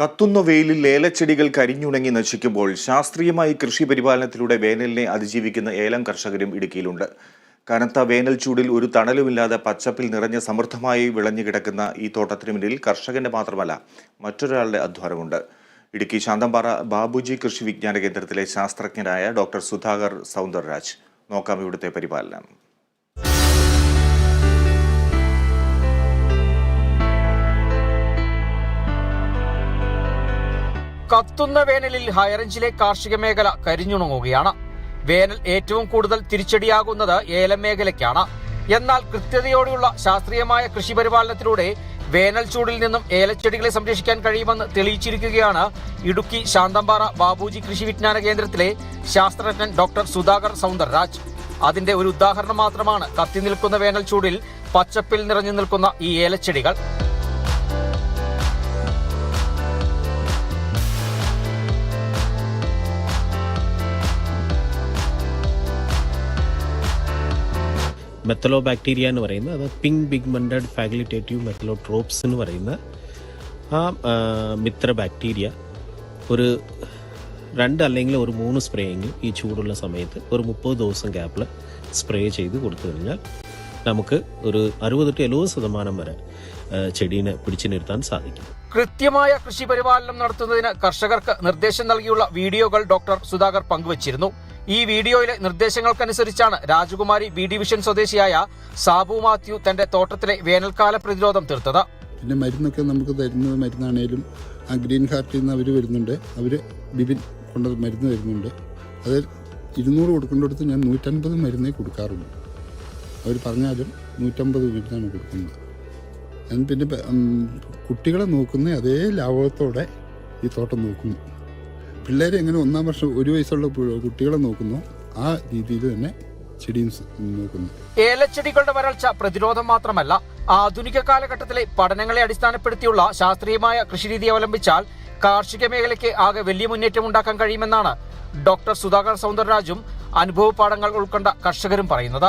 കത്തുന്ന വെയിലിൽ ഏലച്ചെടികൾ കരിഞ്ഞുണങ്ങി നശിക്കുമ്പോൾ ശാസ്ത്രീയമായി കൃഷി പരിപാലനത്തിലൂടെ വേനലിനെ അതിജീവിക്കുന്ന ഏലം കർഷകരും ഇടുക്കിയിലുണ്ട്. കനത്ത വേനൽ ചൂടിൽ ഒരു തണലുമില്ലാതെ പച്ചപ്പിൽ നിറഞ്ഞ സമൃദ്ധമായി വിളഞ്ഞു കിടക്കുന്ന ഈ തോട്ടത്തിന് മുന്നിൽ കർഷകന്റെ മാത്രമല്ല മറ്റൊരാളുടെ അധ്വാനമുണ്ട്. ഇടുക്കി ശാന്തമ്പാറ ബാബുജി കൃഷി വിജ്ഞാന കേന്ദ്രത്തിലെ ശാസ്ത്രജ്ഞരായ ഡോക്ടർ സുധാകർ സൗന്ദർരാജ്. നോക്കാം ഇവിടുത്തെ പരിപാലനം. കത്തുന്ന വേനലിൽ ഹൈറേഞ്ചിലെ കാർഷിക മേഖല കരിഞ്ഞുണങ്ങുകയാണ്. വേനൽ ഏറ്റവും കൂടുതൽ തിരിച്ചടിയാകുന്നത് ഏലം മേഖലയ്ക്കാണ്. എന്നാൽ കൃത്യതയോടെയുള്ള ശാസ്ത്രീയമായ കൃഷി പരിപാലനത്തിലൂടെ വേനൽ ചൂടിൽ നിന്നും ഏലച്ചെടികളെ സംരക്ഷിക്കാൻ കഴിയുമെന്ന് തെളിയിച്ചിരിക്കുകയാണ് ഇടുക്കി ശാന്തമ്പാറ ബാബുജി കൃഷി വിജ്ഞാന കേന്ദ്രത്തിലെ ശാസ്ത്രജ്ഞൻ ഡോക്ടർ സുധാകർ സൗന്ദർരാജ്. അതിന്റെ ഒരു ഉദാഹരണം മാത്രമാണ് കത്തി നിൽക്കുന്ന വേനൽ ചൂടിൽ പച്ചപ്പിൽ നിറഞ്ഞു നിൽക്കുന്ന ഈ ഏലച്ചെടികൾ. മെത്തലോ ബാക്ടീരിയ എന്ന് പറയുന്ന അത് പിങ്ക് പിഗ്മെന്റഡ് ഫാഗിലിറ്റേറ്റീവ് മെത്തലോട്രോപ്സ് എന്ന് പറയുന്ന ആ മിത്ര ബാക്ടീരിയ. ഒരു രണ്ട് അല്ലെങ്കിൽ ഒരു മൂന്ന് സ്പ്രേയെങ്കിലും ഈ ചൂടുള്ള സമയത്ത് ഒരു മുപ്പത് ദിവസം ഗ്യാപ്പിൽ സ്പ്രേ ചെയ്ത് കൊടുത്തു കഴിഞ്ഞാൽ നമുക്ക് ഒരു അറുപത് ടു എഴുപത് ശതമാനം വരെ ചെടീനെ പിടിച്ചു നിർത്താൻ സാധിക്കും. കൃത്യമായ കൃഷി പരിപാലനം നടത്തുന്നതിന് കർഷകർക്ക് നിർദ്ദേശം നൽകിയുള്ള വീഡിയോകൾ ഡോക്ടർ സുധാകർ പങ്കുവച്ചിരുന്നു. ഈ വീഡിയോയിലെ നിർദ്ദേശങ്ങൾക്കനുസരിച്ചാണ് രാജകുമാരി ബി ഡിവിഷൻ സ്വദേശിയായ സാബു മാത്യു തന്റെ തോട്ടത്തിലെ വേനൽക്കാല പ്രതിരോധം തീർത്തത്. പിന്നെ മരുന്നൊക്കെ നമുക്ക് തരുന്നത് മരുന്നാണേലും ആ ഗ്രീൻ ഹാർട്ടിൽ നിന്ന് അവർ വരുന്നുണ്ട്. അവർ ബിബിൻ കൊണ്ട് മരുന്ന് തരുന്നുണ്ട്. അത് ഇരുന്നൂറ് കൊടുക്കേണ്ടടുത്ത് ഞാൻ നൂറ്റൻപത് മരുന്നേ കൊടുക്കാറുള്ളൂ. അവർ പറഞ്ഞാലും നൂറ്റമ്പത് മരുന്നാണ് കൊടുക്കുന്നത്. ഞാൻ പിന്നെ കുട്ടികളെ നോക്കുന്ന അതേ ലാഭത്തോടെ ഈ തോട്ടം നോക്കുന്നു. പിള്ളേരെ എങ്ങനെ ഒന്നാം വർഷം ഒരു വയസ്സുള്ള കുട്ടികളെ നോക്കുന്നു ആ രീതിയിൽ തന്നെ നോക്കുന്നു. ഏലച്ചെടികളുടെ വരൾച്ച പ്രതിരോധം മാത്രമല്ല ആധുനിക കാലഘട്ടത്തിലെ പഠനങ്ങളെ അടിസ്ഥാനപ്പെടുത്തിയുള്ള ശാസ്ത്രീയമായ കൃഷിരീതി അവലംബിച്ചാൽ കാർഷിക മേഖലയ്ക്ക് ആകെ വലിയ മുന്നേറ്റം ഉണ്ടാക്കാൻ കഴിയുമെന്നാണ് ഡോക്ടർ സുധാകർ സൗന്ദരരാജും അനുഭവ പാഠങ്ങൾ ഉൾക്കൊണ്ട കർഷകരും പറയുന്നത്.